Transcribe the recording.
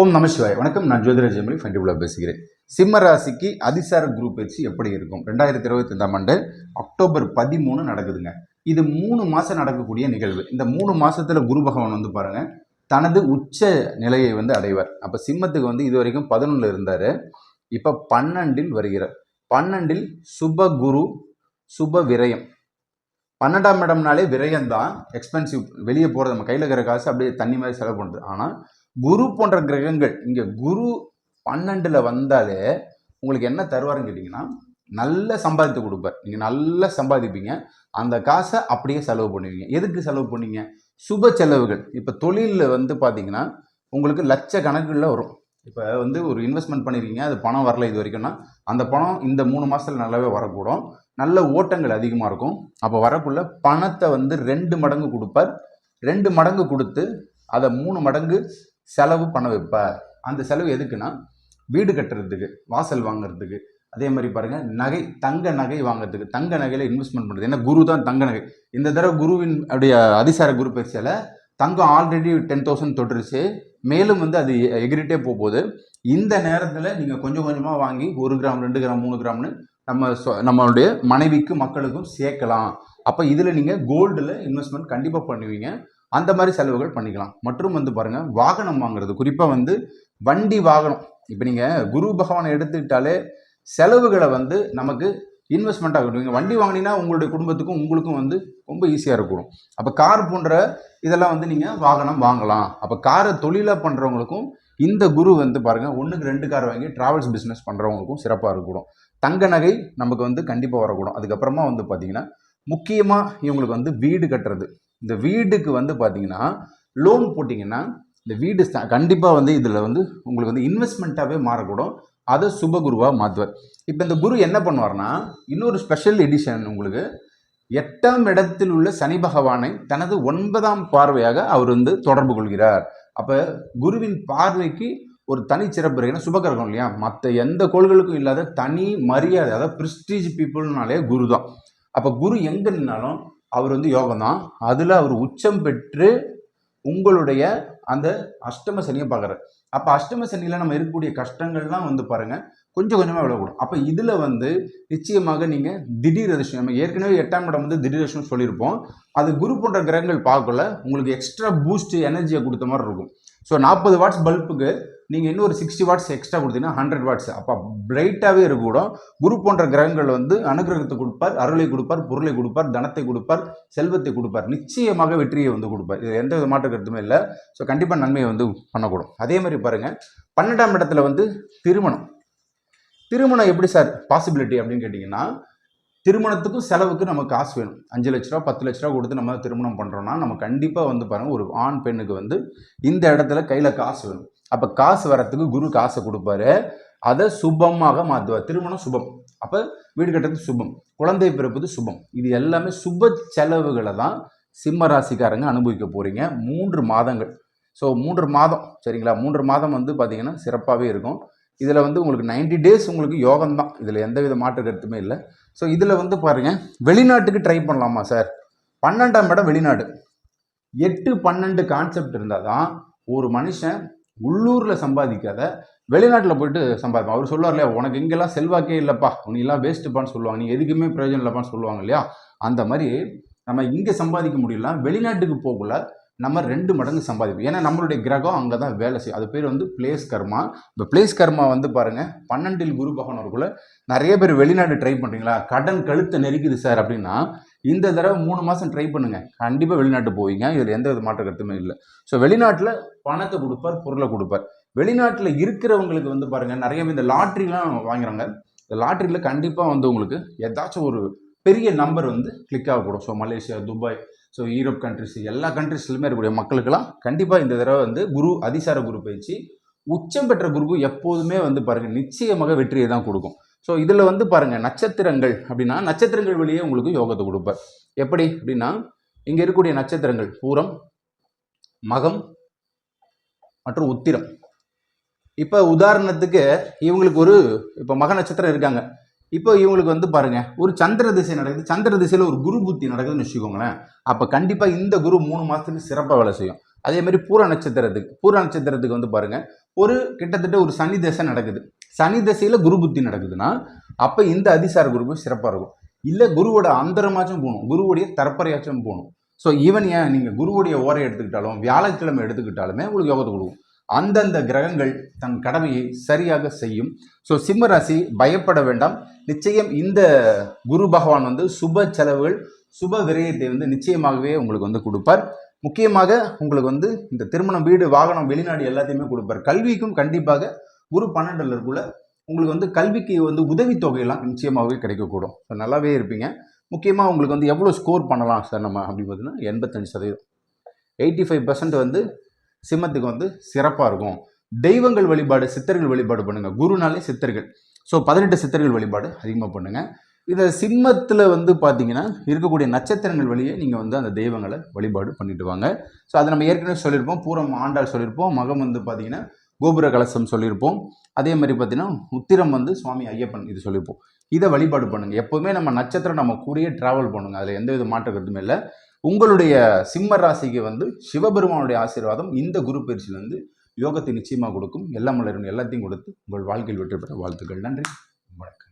ஓம் நமசிவாய் வணக்கம். நான் ஜோதிராஜ் ஜெயமொழி ஃபண்டிபுலா பேசுகிறேன் சிம்ம ராசிக்கு அதிசார குரு பயிற்சி எப்படி இருக்கும்? ரெண்டாயிரத்தி இருபத்தி ரெண்டாம் ஆண்டு அக்டோபர் பதிமூணு நடக்குதுங்க. இது மூணு மாதம் நடக்கக்கூடிய நிகழ்வு. இந்த மூணு மாதத்தில் குரு பகவான் வந்து பாருங்கள் தனது உச்ச நிலையை வந்து அடைவார். அப்போ சிம்மத்துக்கு வந்து இது வரைக்கும் பதினொன்றில் இருந்தார். இப்போ பன்னெண்டில் வருகிறார். பன்னெண்டில் சுப குரு சுப விரயம். பன்னெண்டாம் இடம்னாலே விரயம் தான் எக்ஸ்பென்சிவ் வெளியே போகிறது நம்ம கையில் இருக்கிற காசு அப்படியே தண்ணி மாதிரி செலவு பண்ணுறது ஆனால் குரு போன்ற கிரகங்கள் இங்கே குரு பன்னெண்டில் வந்தாலே உங்களுக்கு என்ன தருவாருன்னு கேட்டிங்கன்னா நல்ல சம்பாதித்து கொடுப்பார். நீங்கள் நல்லா சம்பாதிப்பீங்க. அந்த காசை அப்படியே செலவு பண்ணுவீங்க. எதுக்கு செலவு பண்ணுவீங்க சுப செலவுகள். இப்போ தொழிலில் வந்து பார்த்தீங்கன்னா உங்களுக்கு லட்ச கணக்குகளில் வரும். இப்போ வந்து ஒரு இன்வெஸ்ட்மெண்ட் பண்ணியிருக்கீங்க அது பணம் வரல இது வரைக்கும்னா அந்த பணம் இந்த மூணு மாதத்தில் நல்லாவே வரக்கூடும். நல்ல ஓட்டங்கள் அதிகமாக இருக்கும். அப்போ வரக்குள்ள பணத்தை வந்து ரெண்டு மடங்கு கொடுப்பார். ரெண்டு மடங்கு கொடுத்து அதை மூணு மடங்கு செலவு பண்ண வைப்பார். அந்த செலவு எதுக்குன்னா வீடு கட்டுறதுக்கு வாசல் வாங்குறதுக்கு. அதே மாதிரி பாருங்கள் நகை தங்க நகை வாங்குறதுக்கு தங்க நகையில் இன்வெஸ்ட்மெண்ட் பண்ணுறது ஏன்னா குரு தான் தங்க நகை. இந்த தடவை குருவின் அப்படிய அதிசார குரு பயிற்சியால் தங்கம் ஆல்ரெடி டென் தௌசண்ட் தொட்டுருச்சு. மேலும் வந்து அது எகிரிட்டே போகுது இந்த நேரத்தில் நீங்கள் கொஞ்சம் கொஞ்சமாக வாங்கி ஒரு கிராம் ரெண்டு கிராம் மூணு கிராம்னு நம்ம சொ- நம்மளுடைய மனைவிக்கும் மக்களுக்கும் சேர்க்கலாம். அப்போ இதில் நீங்கள் கோல்டில் இன்வெஸ்ட்மெண்ட் கண்டிப்பாக பண்ணுவீங்க. அந்த மாதிரி செலவுகள் பண்ணிக்கலாம். மற்றும் வந்து பாருங்கள் வாகனம் வாங்குறது. குறிப்பாக வந்து வண்டி வாகனம். இப்போ நீங்கள் குரு பகவானை எடுத்துக்கிட்டாலே செலவுகளை வந்து நமக்கு இன்வெஸ்ட்மெண்ட்டாக நீங்கள் வண்டி வாங்கினீங்கன்னா உங்களுடைய குடும்பத்துக்கும் உங்களுக்கும் வந்து ரொம்ப ஈஸியாக இருக்கும். அப்போ கார் போன்ற இதெல்லாம் வந்து நீங்கள் வாகனம் வாங்கலாம். அப்போ காரை தொழிலாக பண்ணுறவங்களுக்கும் இந்த குரு வந்து பாருங்கள் ஒன்றுக்கு ரெண்டு கார் வாங்கி ட்ராவல்ஸ் பிஸ்னஸ் பண்ணுறவங்களுக்கும் சிறப்பாக இருக்கக்கூடும் தங்க நகை நமக்கு வந்து கண்டிப்பாக வரக்கூடும். அதுக்கப்புறமா வந்து பார்த்திங்கன்னா முக்கியமாக இவங்களுக்கு வந்து வீடு கட்டுறது. இந்த வீடுக்கு வந்து பார்த்தீங்கன்னா லோன் போட்டிங்கன்னா இந்த வீடு கண்டிப்பாக வந்து இதில் வந்து உங்களுக்கு வந்து இன்வெஸ்ட்மெண்ட்டாகவே மாறக்கூடும். அதை சுபகுருவாக மாற்றுவார் இப்போ இந்த குரு என்ன பண்ணுவார்னா இன்னொரு ஸ்பெஷல் எடிஷன் உங்களுக்கு எட்டாம் இடத்தில் உள்ள சனி பகவானை தனது ஒன்பதாம் பார்வையாக அவர் வந்து தொடர்பு கொள்கிறார். அப்போ குருவின் பார்வைக்கு ஒரு தனி சிறப்பு ஏன்னா சுபகிரகம் இல்லையா? மற்ற எந்த கோள்களுக்கும் இல்லாத தனி மரியாதை அதாவது பிரிஸ்டீஜ் பீப்புள்னாலே குரு தான் அப்போ குரு எங்கே நின்னாலும் அவர் வந்து யோகம் தான் அதில் அவர் உச்சம் பெற்று உங்களுடைய அந்த அஷ்டம சனியை பார்க்குறாரு. அப்போ அஷ்டம சனியில் நம்ம இருக்கக்கூடிய கஷ்டங்கள்லாம் வந்து பாருங்கள் கொஞ்சம் கொஞ்சமாக விளக்கூடும் அப்போ இதில் வந்து நிச்சயமாக நீங்கள் திடீர் அதிர்ஷ்டம் நம்ம ஏற்கனவே எட்டாம் இடம் வந்து திடீர் அதிர்ஷ்டம் சொல்லியிருப்போம். அது குரு போன்ற கிரகங்கள் பார்க்கல உங்களுக்கு எக்ஸ்ட்ரா பூஸ்ட் எனர்ஜியை கொடுத்த மாதிரி இருக்கும். ஸோ நாற்பது வாட்ஸ் பல்புக்கு நீங்கள் இன்னொரு சிக்ஸ்டி வாட்ஸ் எக்ஸ்ட்ரா கொடுத்தீங்கன்னா ஹண்ட்ரட் வாட்ஸ் அப்போ பிரைட்டாகவே இருக்கக்கூடும். குரு போன்ற கிரகங்கள் வந்து அனுகிரகத்தை கொடுப்பார் அருளை கொடுப்பார் பொருளை கொடுப்பார் தனத்தை கொடுப்பார் செல்வத்தை கொடுப்பார். நிச்சயமாக வெற்றியை வந்து கொடுப்பார். இது எந்த வித மாற்று கருத்துமே இல்லை. ஸோ கண்டிப்பாக நன்மையை வந்து பண்ணக்கூடும். அதே மாதிரி பாருங்கள் பன்னெண்டாம் இடத்துல வந்து திருமணம். திருமணம் எப்படி சார்? பாசிபிலிட்டி அப்படின்னு கேட்டிங்கன்னா திருமணத்துக்கும் செலவுக்கு நமக்கு காசு வேணும். அஞ்சு லட்ச ரூபா பத்து லட்ச ரூபா கொடுத்து நம்ம திருமணம் பண்ணுறோன்னா நம்ம கண்டிப்பாக வந்து பாருங்கள் ஒரு ஆண் பெண்ணுக்கு வந்து இந்த இடத்துல கையில் காசு வேணும். அப்போ காசு வரத்துக்கு குரு காசை கொடுப்பாரு. அதை சுபமாக மாற்றுவார் திருமணம் சுபம். அப்போ வீடு கட்டுறது சுபம். குழந்தை பிறப்பது சுபம். இது எல்லாமே சுப செலவுகளை தான் சிம்ம ராசிக்காரங்க அனுபவிக்க போகிறீங்க மூன்று மாதங்கள். ஸோ மூன்று மாதம். சரிங்களா? மூன்று மாதம் வந்து பார்த்தீங்கன்னா சிறப்பாகவே இருக்கும். இதில் வந்து உங்களுக்கு 90 டேஸ் உங்களுக்கு யோகம் தான். இதில் எந்த வித மாற்று கருத்துமே இல்லை. ஸோ இதில் வந்து பாருங்கள் வெளிநாட்டுக்கு ட்ரை பண்ணலாமா சார் பன்னெண்டாம் இடம் வெளிநாடு. எட்டு பன்னெண்டு கான்செப்ட் இருந்தால் தான் ஒரு மனுஷன் உள்ளூரில் சம்பாதிக்காத வெளிநாட்டில் போயிட்டு சம்பாதிப்பான். அவர் சொல்லுவார் இல்லையா உனக்கு இங்கெல்லாம் செல்வாக்கே இல்லைப்பா. நீ எல்லாம் வேஸ்ட்டுப்பான்னு சொல்லுவாங்க. நீ எதுக்குமே பிரயோஜனம் இல்லைப்பான்னு சொல்லுவாங்க இல்லையா? அந்த மாதிரி நம்ம இங்கே சம்பாதிக்க முடியல வெளிநாட்டுக்கு போகல நம்ம ரெண்டு மடங்கு சம்பாதிப்போம். ஏன்னா நம்மளுடைய கிரகம் அங்கே தான் வேலை செய்யும் அது பேர் வந்து பிளேஸ் கர்மா. இப்போ பிளேஸ் கர்மா வந்து பாருங்கள் பன்னெண்டில் குரு பகவான் அவருக்குள்ள நிறைய பேர் வெளிநாடு ட்ரை பண்ணுறீங்களா கடன் கழுத்தை நெருக்குது சார் அப்படின்னா இந்த தடவை மூணு மாதம் ட்ரை பண்ணுங்கள் கண்டிப்பாக வெளிநாட்டு போவீங்க. இதில் எந்த வித மாற்ற கருத்துமே இல்லை. ஸோ வெளிநாட்டில் பணத்தை கொடுப்பார் பொருளை கொடுப்பார். வெளிநாட்டில் இருக்கிறவங்களுக்கு வந்து பாருங்கள் நிறைய இந்த லாட்ரிலாம் வாங்குறாங்க. இந்த லாட்ரியில் கண்டிப்பாக வந்து உங்களுக்கு ஏதாச்சும் ஒரு பெரிய நம்பர் வந்து click ஆகக்கூடும் so Malaysia Dubai so Europe countries எல்லா கண்ட்ரிஸ்லையுமே இருக்கக்கூடிய மக்களுக்கெல்லாம் கண்டிப்பாக இந்த தடவை வந்து குரு அதிசார குரு பயிற்சி உச்சம் பெற்ற குரு எப்போதுமே வந்து பாருங்கள் நிச்சயமாக வெற்றியை தான் கொடுக்கும். ஸோ இதில் வந்து பாருங்கள் நட்சத்திரங்கள் அப்படின்னா நட்சத்திரங்கள் வழியே உங்களுக்கு யோகத்தை கொடுப்பார். எப்படி அப்படின்னா இங்கே இருக்கக்கூடிய நட்சத்திரங்கள் பூரம் மகம் மற்றும் உத்திரம். இப்போ உதாரணத்துக்கு இவங்களுக்கு ஒரு இப்போ மக நட்சத்திரம் இருக்காங்க. இப்போ இவங்களுக்கு வந்து பாருங்க ஒரு சந்திர திசை நடக்குது. சந்திர திசையில் ஒரு குரு புத்தி நடக்குதுன்னு வச்சுக்கோங்களேன். அப்போ கண்டிப்பாக இந்த குரு மூணு மாதத்துக்கு சிறப்பாக வேலை செய்யும். அதே மாதிரி பூர நட்சத்திரத்துக்கு பூர நட்சத்திரத்துக்கு வந்து பாருங்கள் ஒரு கிட்டத்தட்ட ஒரு சனி திசை நடக்குது. சனி தசையில் குரு புத்தி நடக்குதுன்னா அப்போ இந்த அதிசார குருப்பு சிறப்பாக இருக்கும். இல்லை குருவோட அந்தரமாச்சும் போகணும். குருவுடைய தரப்பறையாச்சும் போகணும். ஸோ ஈவன் ஏன் நீங்கள் குருவுடைய ஓரை எடுத்துக்கிட்டாலும் வியாழக்கிழமை எடுத்துக்கிட்டாலுமே உங்களுக்கு யோகத்தை கொடுக்கும். அந்தந்த கிரகங்கள் தன் கடமையை சரியாக செய்யும். ஸோ சிம்ம ராசி பயப்பட வேண்டாம். நிச்சயம் இந்த குரு பகவான் வந்து சுப செலவுகள் சுப விரயத்தை வந்து நிச்சயமாகவே உங்களுக்கு வந்து கொடுப்பார். முக்கியமாக உங்களுக்கு வந்து இந்த திருமணம் வீடு வாகனம் வெளிநாடு எல்லாத்தையுமே கொடுப்பார். கல்விக்கும் கண்டிப்பாக குரு பன்னெண்டுலருக்குள்ள உங்களுக்கு வந்து கல்விக்கு வந்து உதவித்தொகையெல்லாம் நிச்சயமாகவே கிடைக்கக்கூடும். ஸோ நல்லாவே இருப்பீங்க. முக்கியமாக உங்களுக்கு வந்து எவ்வளோ ஸ்கோர் பண்ணலாம் சார் நம்ம அப்படின்னு பார்த்தீங்கன்னா எண்பத்தஞ்சு சதவீதம். எயிட்டி ஃபைவ் பர்சன்ட் வந்து சிம்மத்துக்கு வந்து சிறப்பாக இருக்கும். தெய்வங்கள் வழிபாடு சித்தர்கள் வழிபாடு பண்ணுங்கள் குருனாலே சித்தர்கள். ஸோ பதினெட்டு சித்தர்கள் வழிபாடு அதிகமாக பண்ணுங்கள் இதை சிம்மத்தில் வந்து பார்த்தீங்கன்னா இருக்கக்கூடிய நட்சத்திரங்கள் வழியே நீங்கள் வந்து அந்த தெய்வங்களை வழிபாடு பண்ணிட்டு வாங்க. ஸோ அதை நம்ம ஏற்கனவே சொல்லியிருப்போம். பூரம் ஆண்டாள் சொல்லியிருப்போம். மகம் வந்து பார்த்தீங்கன்னா கோபுர கலசம் சொல்லியிருப்போம். அதே மாதிரி பார்த்தீங்கன்னா உத்திரம் வந்து சுவாமி ஐயப்பன் இது சொல்லியிருப்போம். இதை வழிபாடு பண்ணுங்கள் எப்போவுமே நம்ம நட்சத்திரம் நம்ம கூடயே ட்ராவல் பண்ணுங்கள் அதில் எந்த வித மாற்ற கருத்துமே இல்லை. உங்களுடைய சிம்ம ராசிக்கு வந்து சிவபெருமானுடைய ஆசீர்வாதம் இந்த குரு பயிற்சியிலேருந்து யோகத்தை நிச்சயமாக கொடுக்கும். எல்லா மலரும் எல்லாத்தையும் கொடுத்து உங்கள் வாழ்க்கையில் வெற்றி பெற வாழ்த்துக்கள். நன்றி. வணக்கம்.